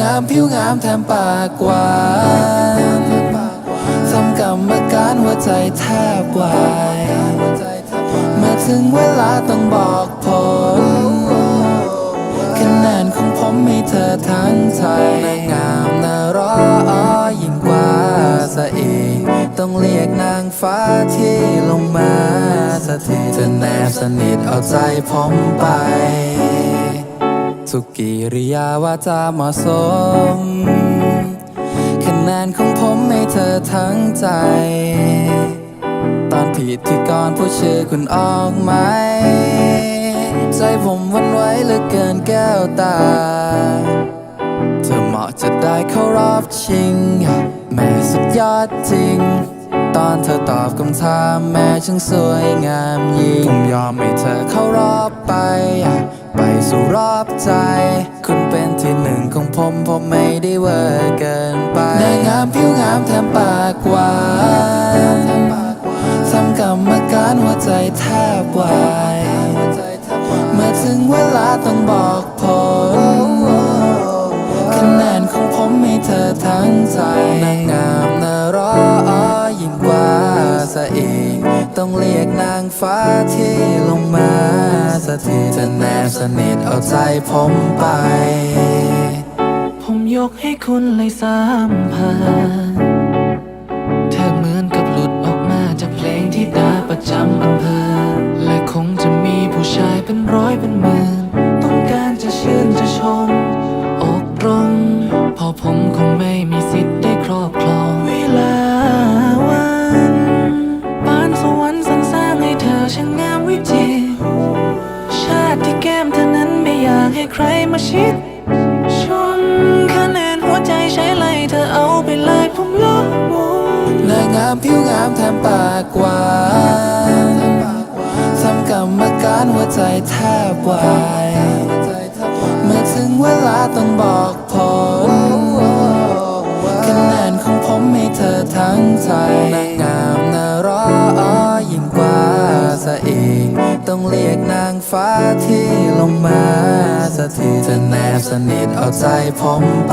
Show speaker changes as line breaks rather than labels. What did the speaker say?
งามผิวงามแถมปากหวานทำกรรมการหัวใจแทบวายเมื่อถึงเวลาต้องบอกผลคะแนนของผมมีเธอทั้งใจนางงามน่ารอยิ่งกว่าซะอีต้องเรียกนางฟ้าที่ลงมาสักทีเธอแนบสนิทเอาใจผมไป ทุกกิริยาวาจาเหมาะสม คะแนนของผมให้เธอทั้งใจ ตอนผิดที่ก่อนพูดชื่อคุณออกไหม ใจผมวันไหวเหลือเกินแก้วตา เธอเหมาะจะได้เข้ารอบชิง แม่สุดยอดจริงตอนเธอตอบคำถามแม่ช่างสวยงามยิ่งผมยอมให้เธอเข้ารอบไป ไปสู่รอบใจ คุณเป็นที่หนึ่งของผม ผมไม่ได้เวอร์เกินไปนางงามผิวงามแถมปากหวานทำกรรมการหัวใจแทบวายเมื่อถึงเวลาต้องบอกผลคะแนนของผมให้เธอทั้งใจนางงาม เรียกนางฟ้าที่ลงมาสักทีจะแนบสนิทเอาใจผมไป
ผมยกให้คุณเลยสามพันเธอเหมือนกับหลุดออกมาจากเพลงที่ดาประจำอำเภอ และคงจะมีผู้ชายเป็นร้อยเป็นหมื่นต้องการจะชื่นจะชมอกตรงเพอผมคงไม่มีสิทธิ์ได้ครอบครอง ชาติที่แก้มเธอนั้นไม่อยากให้ใครมาชิดชนคะแนนหัวใจใช้ไลเธอเอาไปเลยผมลบหมด
นางงามผิวงามแถมปากหวานทำกรรมการหัวใจแทบวายเมื่อถึงเวลาต้องบอกผลคะแนนของผมให้เธอทั้งใจนางงาม ฟ้าที่ลงมาสักทีจะแนบสนิทเอาใจผมไป